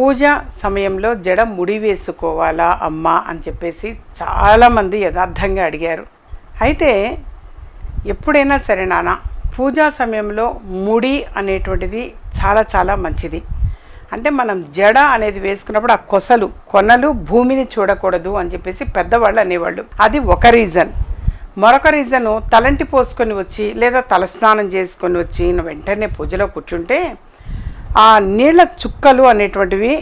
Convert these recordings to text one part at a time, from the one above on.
పూజ సమయంలో జడ ముడి వేసుకోవాలా అమ్మా అని చెప్పేసి చాలామంది యథార్థంగా అడిగారు. అయితే ఎప్పుడైనా సరే నాన్న పూజా సమయంలో ముడి అనేటువంటిది చాలా చాలా మంచిది. అంటే మనం జడ అనేది వేసుకున్నప్పుడు ఆ కొసలు కొనలు భూమిని చూడకూడదు అని చెప్పేసి పెద్దవాళ్ళు అనేవాళ్ళు. అది ఒక రీజన్. మరొక రీజను తలంటి పోసుకొని వచ్చి లేదా తలస్నానం చేసుకొని వచ్చి వెంటనే పూజలో కూర్చుంటే ఆ నీళ్ళ చుక్కలు అనేటువంటివి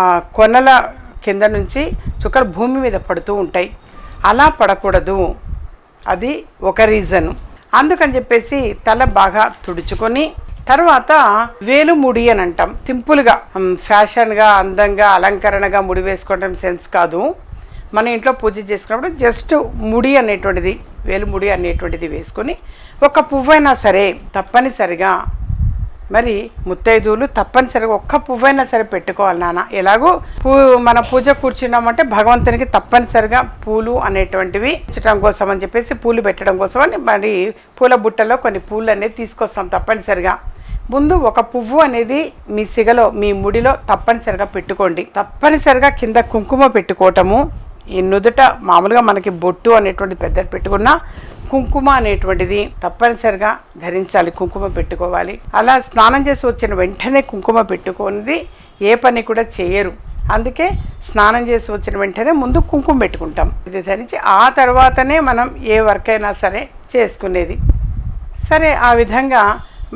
ఆ కొనల కింద నుంచి చుక్కలు భూమి మీద పడుతూ ఉంటాయి. అలా పడకూడదు. అది ఒక రీజను అందుకని చెప్పేసి తల బాగా తుడుచుకొని తర్వాత వేలు ముడి అని అంటాం. సింపుల్గా ఫ్యాషన్గా అందంగా అలంకరణగా ముడి వేసుకోవడం సెన్స్ కాదు. మన ఇంట్లో పూజ చేసుకున్నప్పుడు జస్ట్ ముడి అనేటువంటిది వేలు ముడి అనేటువంటిది వేసుకొని ఒక పువ్వైనా సరే తప్పనిసరిగా మరి ముత్తైదువులు తప్పనిసరిగా ఒక్క పువ్వైనా సరే పెట్టుకోవాలి నాన్న. ఎలాగో పూ మన పూజ కూర్చున్నామంటే భగవంతునికి తప్పనిసరిగా పూలు అనేటువంటివి ఇచ్చడం కోసం అని చెప్పేసి పూలు పెట్టడం కోసం అని మరి పూల బుట్టలో కొన్ని పూలు అనేది తీసుకొస్తాం తప్పనిసరిగా. ముందు ఒక పువ్వు అనేది మీ సిగలో మీ ముడిలో తప్పనిసరిగా పెట్టుకోండి. తప్పనిసరిగా కింద కుంకుమ పెట్టుకోవటము. ఈ నుదుట మామూలుగా మనకి బొట్టు అనేటువంటి పెద్దది పెట్టుకున్నా కుంకుమ అనేటువంటిది తప్పనిసరిగా ధరించాలి. కుంకుమ పెట్టుకోవాలి. అలా స్నానం చేసి వచ్చిన వెంటనే కుంకుమ పెట్టుకున్నది ఏ పని కూడా చేయరు. అందుకే స్నానం చేసి వచ్చిన వెంటనే ముందు కుంకుమ పెట్టుకుంటాం. ఇది ధరించి ఆ తర్వాతనే మనం ఏ వర్క్ అయినా సరే చేసుకునేది. సరే ఆ విధంగా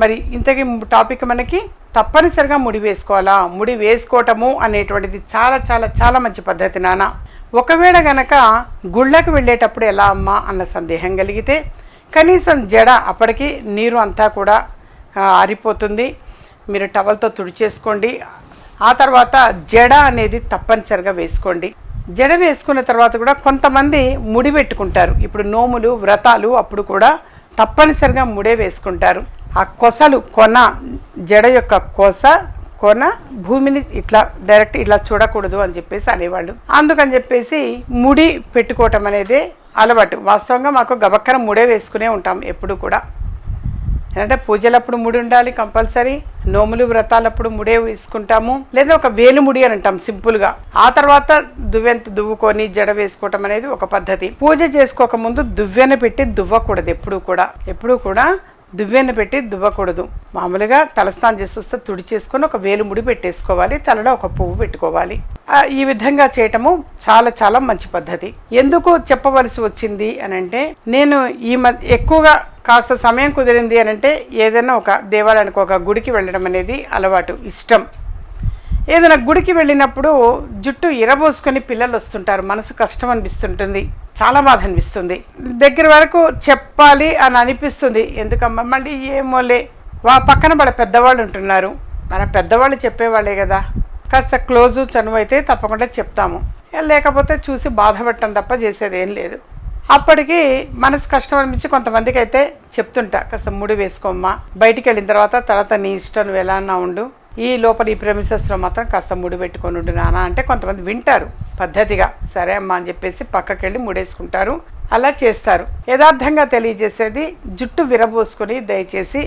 మరి ఇంతకీ టాపిక్ మనకి తప్పనిసరిగా ముడి వేసుకోవాలా? ముడి వేసుకోవటము అనేటువంటిది చాలా చాలా చాలా మంచి పద్ధతి నాన్న. ఒకవేళ గనక గుళ్ళకి వెళ్ళేటప్పుడు ఎలా అమ్మా అన్న సందేహం కలిగితే కనీసం జడ అప్పటికి నీరు అంతా కూడా ఆరిపోతుంది. మీరు టవల్తో తుడిచేసుకోండి. ఆ తర్వాత జడ అనేది తప్పనిసరిగా వేసుకోండి. జడ వేసుకున్న తర్వాత కూడా కొంతమంది ముడి పెట్టుకుంటారు. ఇప్పుడు నోములు వ్రతాలు అప్పుడు కూడా తప్పనిసరిగా ముడే వేసుకుంటారు. ఆ కొసలు కొన జడ యొక్క కొస కొన భూమిని ఇట్లా డైరెక్ట్ ఇట్లా చూడకూడదు అని చెప్పేసి అనేవాళ్ళు. అందుకని చెప్పేసి ముడి పెట్టుకోవటం అనేది అలవాటు. వాస్తవంగా మాకు గబక్కన ముడే వేసుకునే ఉంటాం ఎప్పుడు కూడా. ఏంటంటే పూజలప్పుడు ముడి ఉండాలి కంపల్సరీ. నోములు వ్రతాలప్పుడు ముడే వేసుకుంటాము. లేదా ఒక వేలు ముడి అని అంటాం సింపుల్గా. ఆ తర్వాత దువ్వెంత దువ్వుకొని జడ వేసుకోవటం అనేది ఒక పద్ధతి. పూజ చేసుకోక ముందు దువ్వెన పెట్టి దువ్వకూడదు ఎప్పుడు కూడా. ఎప్పుడు కూడా దువ్వెన పెట్టి దువ్వకూడదు. మామూలుగా తలస్నానం చేసి వస్తే తుడి చేసుకొని ఒక వేలు ముడి పెట్టేసుకోవాలి తలలో ఒక పువ్వు పెట్టుకోవాలి. ఈ విధంగా చేయటము చాలా చాలా మంచి పద్ధతి. ఎందుకు చెప్పవలసి వచ్చింది అని అంటే నేను ఈ మధ్య ఎక్కువగా కాస్త సమయం కుదిరింది అని అంటే ఏదైనా ఒక దేవాలయానికి ఒక గుడికి వెళ్ళడం అనేది అలవాటు ఇష్టం. ఏదైనా గుడికి వెళ్ళినప్పుడు జుట్టు ఇరబోసుకొని పిల్లలు వస్తుంటారు మనసు కష్టం అనిపిస్తుంటుంది. చాలా బాధ అనిపిస్తుంది. దగ్గర వరకు చెప్పాలి అని అనిపిస్తుంది. ఎందుకమ్మా? మళ్ళీ ఏమోలే. వా పక్కన వాళ్ళ పెద్దవాళ్ళు ఉంటున్నారు. మన పెద్దవాళ్ళు చెప్పేవాళ్ళే కదా. కాస్త క్లోజు చనువు అయితే తప్పకుండా చెప్తాము. లేకపోతే చూసి బాధపడటం తప్ప చేసేది ఏం లేదు. అప్పటికి మనసు కష్టం అనిపించి కొంతమందికి అయితే చెప్తుంటా కాస్త ముడి వేసుకోమ్మా. బయటికి వెళ్ళిన తర్వాత తర్వాత నీ ఇష్టం నువ్వు ఎలా అన్నా ఉండు. ఈ లోపల ఈ ప్రెమిసెస్లో మాత్రం కాస్త ముడి పెట్టుకొని ఉండు నాన్న. అంటే కొంతమంది వింటారు పద్ధతిగా. సరే అమ్మా అని చెప్పేసి పక్కకి వెళ్ళి ముడేసుకుంటారు. అలా చేస్తారు. యథార్థంగా తెలియజేసేది జుట్టు విరబోసుకొని దయచేసి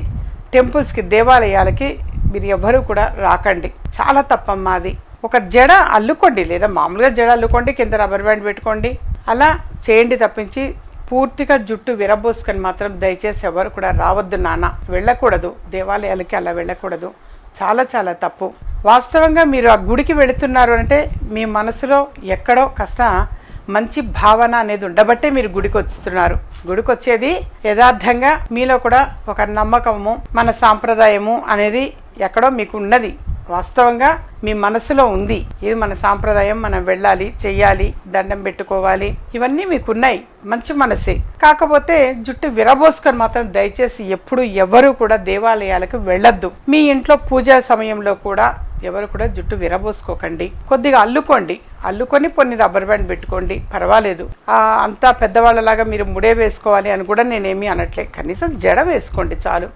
టెంపుల్స్కి దేవాలయాలకి మీరు ఎవ్వరూ కూడా రాకండి. చాలా తప్పమ్మా అది. ఒక జడ అల్లుకోండి. లేదా మామూలుగా జడ అల్లుకోండి కింద రబ్బర్ బ్యాండ్ పెట్టుకోండి. అలా చేయండి తప్పించి పూర్తిగా జుట్టు విరబోసుకొని మాత్రం దయచేసి ఎవరు కూడా రావద్దు నాన్న. వెళ్ళకూడదు. దేవాలయాలకి అలా వెళ్ళకూడదు. చాలా చాలా తప్పు. వాస్తవంగా మీరు ఆ గుడికి వెళుతున్నారు అంటే మీ మనసులో ఎక్కడో కాస్త మంచి భావన అనేది ఉండబట్టే మీరు గుడికి వస్తున్నారు. గుడికి వచ్చేది యథార్థంగా మీలో కూడా ఒక నమ్మకము మన సాంప్రదాయము అనేది ఎక్కడో మీకు ఉన్నది. వాస్తవంగా మీ మనసులో ఉంది. ఇది మన సాంప్రదాయం మనం వెళ్ళాలి చెయ్యాలి దండం పెట్టుకోవాలి ఇవన్నీ మీకు ఉన్నాయి మంచి మనసే. కాకపోతే జుట్టు విరబోసుకొని మాత్రం దయచేసి ఎప్పుడు ఎవరు కూడా దేవాలయాలకు వెళ్ళొద్దు. మీ ఇంట్లో పూజా సమయంలో కూడా ఎవరు కూడా జుట్టు విరబోసుకోకండి. కొద్దిగా అల్లుకోండి. అల్లుకొని కొన్ని రబ్బర్ బ్యాండ్ పెట్టుకోండి. పర్వాలేదు. అంతా పెద్దవాళ్ళలాగా మీరు ముడే వేసుకోవాలి అని కూడా నేనేమీ అనట్లే. కనీసం జడ వేసుకోండి చాలు.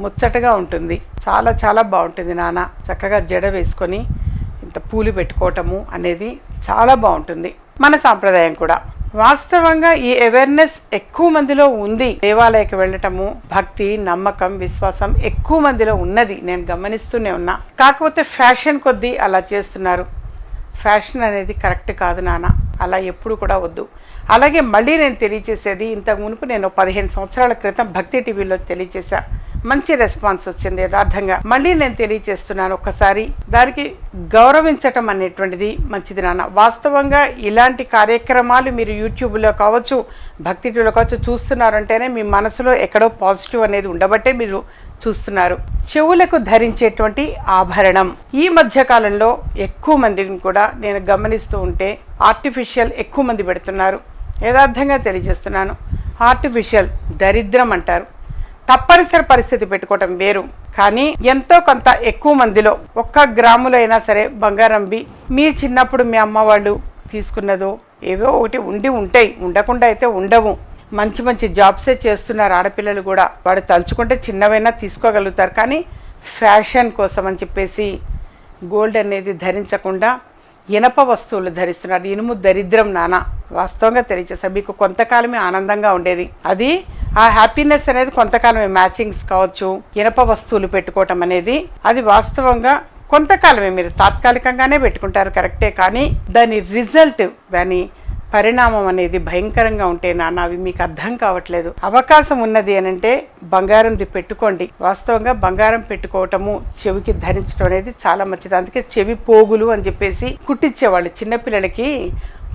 ముచ్చటగా ఉంటుంది. చాలా చాలా బాగుంటుంది నాన్న. చక్కగా జడ వేసుకొని ఇంత పూలు పెట్టుకోవటము అనేది చాలా బాగుంటుంది. మన సాంప్రదాయం కూడా. వాస్తవంగా ఈ అవేర్నెస్ ఎక్కువ మందిలో ఉంది. దేవాలయకి వెళ్ళటము భక్తి నమ్మకం విశ్వాసం ఎక్కువ మందిలో ఉన్నది. నేను గమనిస్తూనే ఉన్నా. కాకపోతే ఫ్యాషన్ కొద్దీ అలా చేస్తున్నారు. ఫ్యాషన్ అనేది కరెక్ట్ కాదు నాన్న. అలా ఎప్పుడు కూడా వద్దు. అలాగే మళ్ళీ నేను తెలియచేసేది ఇంతకు మునుపు నేను పదిహేను సంవత్సరాల క్రితం భక్తి టీవీలో తెలియచేశా మంచి రెస్పాన్స్ వచ్చింది యథార్థంగా. మళ్ళీ నేను తెలియచేస్తున్నాను ఒక్కసారి దానికి గౌరవించటం అనేటువంటిది మంచిది నాన్న. వాస్తవంగా ఇలాంటి కార్యక్రమాలు మీరు యూట్యూబ్లో కావచ్చు భక్తి టీవీలో కావచ్చు చూస్తున్నారంటేనే మీ మనసులో ఎక్కడో పాజిటివ్ అనేది ఉండబట్టే మీరు చూస్తున్నారు. చెవులకు ధరించేటువంటి ఆభరణం. ఈ మధ్య కాలంలో ఎక్కువ మందిని కూడా నేను గమనిస్తూ ఉంటే ఆర్టిఫిషియల్ ఎక్కువ మంది పెడుతున్నారు. యథార్థంగా తెలియజేస్తున్నాను. ఆర్టిఫిషియల్ దరిద్రం అంటారు. తప్పనిసరి పరిస్థితి పెట్టుకోవటం వేరు. కానీ ఎంతో కొంత ఎక్కువ మందిలో ఒక్క గ్రాములో అయినా సరే బంగారం బి మీ చిన్నప్పుడు మీ అమ్మ వాళ్ళు తీసుకున్నదో ఏవో ఒకటి ఉండి ఉంటాయి. ఉండకుండా అయితే ఉండవు. మంచి మంచి జాబ్సే చేస్తున్నారు ఆడపిల్లలు కూడా. వాడు తలుచుకుంటే చిన్నవైనా తీసుకోగలుగుతారు. కానీ ఫ్యాషన్ కోసం అని చెప్పేసి గోల్డ్ అనేది ధరించకుండా ఇనప వస్తువులు ధరిస్తున్నారు. ఇనుము దరిద్రం నానా. వాస్తవంగా తెలియచేస్తారు మీకు కొంతకాలమే ఆనందంగా ఉండేది. అది ఆ హ్యాపీనెస్ అనేది కొంతకాలమే మ్యాచింగ్స్ కావచ్చు ఇనప వస్తువులు పెట్టుకోవటం అనేది అది వాస్తవంగా కొంతకాలమే మీరు తాత్కాలికంగానే పెట్టుకుంటారు కరెక్టే కానీ దాని రిజల్ట్ దాని పరిణామం అనేది భయంకరంగా ఉంటే నాన్న అవి మీకు అర్థం కావట్లేదు. అవకాశం ఉన్నది అని అంటే బంగారంది పెట్టుకోండి. వాస్తవంగా బంగారం పెట్టుకోవటము చెవికి ధరించడం అనేది చాలా మంచిది. అందుకే చెవి పోగులు అని చెప్పేసి కుట్టించేవాళ్ళు చిన్నపిల్లలకి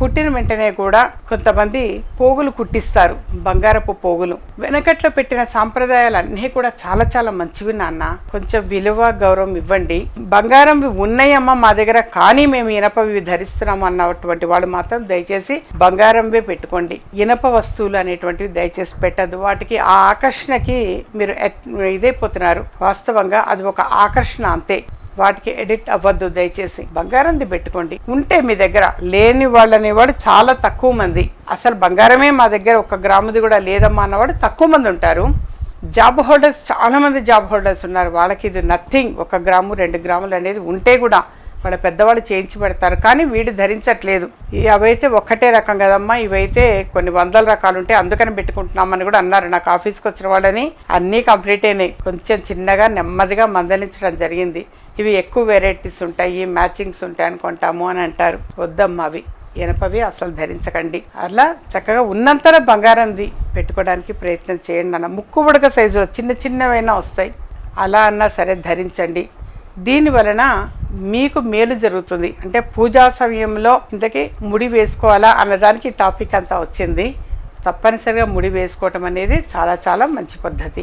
పుట్టిన వెంటనే కూడా కొంతమంది పోగులు కుట్టిస్తారు. బంగారపు పోగులు. వెనకట్లో పెట్టిన సాంప్రదాయాలు అన్నీ కూడా చాలా చాలా మంచివి నాన్న. కొంచెం విలువ గౌరవం ఇవ్వండి. బంగారం ఉన్నాయమ్మ మా దగ్గర కానీ మేము ఇనపవి ధరిస్తున్నాము అన్నటువంటి వాళ్ళు మాత్రం దయచేసి బంగారంవే పెట్టుకోండి. ఇనప వస్తువులు అనేటువంటివి దయచేసి పెట్టద్దు. వాటికి ఆ ఆకర్షణకి మీరు ఎట్- ఇదైపోతున్నారు వాస్తవంగా అది ఒక ఆకర్షణ అంతే. వాటికి ఎడిట్ అవ్వద్దు దయచేసి. బంగారంది పెట్టుకోండి. ఉంటే మీ దగ్గర లేని వాళ్ళు అనేవాడు చాలా తక్కువ మంది. అసలు బంగారమే మా దగ్గర ఒక గ్రాముది కూడా లేదమ్మా అన్నవాడు తక్కువ మంది ఉంటారు. జాబ్ హోల్డర్స్ చాలా మంది జాబ్ హోల్డర్స్ ఉన్నారు. వాళ్ళకి ఇది నథింగ్ ఒక గ్రాము రెండు గ్రాములు అనేది ఉంటే కూడా వాళ్ళ పెద్దవాళ్ళు చేయించి పెడతారు. కానీ వీడు ధరించట్లేదు. అవైతే ఒక్కటే రకం కదమ్మా. ఇవైతే కొన్ని వందల రకాలు ఉంటాయి. అందుకని పెట్టుకుంటున్నామని కూడా అన్నారు. నాకు ఆఫీస్కి వచ్చిన వాళ్ళని అన్నీ కంప్లీట్ అయినాయి. కొంచెం చిన్నగా నెమ్మదిగా మందలించడం జరిగింది. ఇవి ఎక్కువ వెరైటీస్ ఉంటాయి మ్యాచింగ్స్ ఉంటాయి అనుకుంటాము అని అంటారు. వద్దమ్మా అవి. ఎనపవి అసలు ధరించకండి. అలా చక్కగా ఉన్నంతలో బంగారంది పెట్టుకోవడానికి ప్రయత్నం చేయండి అన్న ముక్కు ఉడక సైజు చిన్న చిన్నవైనా వస్తాయి. అలా అన్నా సరే ధరించండి. దీని వలన మీకు మేలు జరుగుతుంది. అంటే పూజా సమయంలో ఇంతకీ ముడి వేసుకోవాలా అన్నదానికి టాపిక్ అంతా వచ్చింది. తప్పనిసరిగా ముడి వేసుకోవటం అనేది చాలా చాలా మంచి పద్ధతి.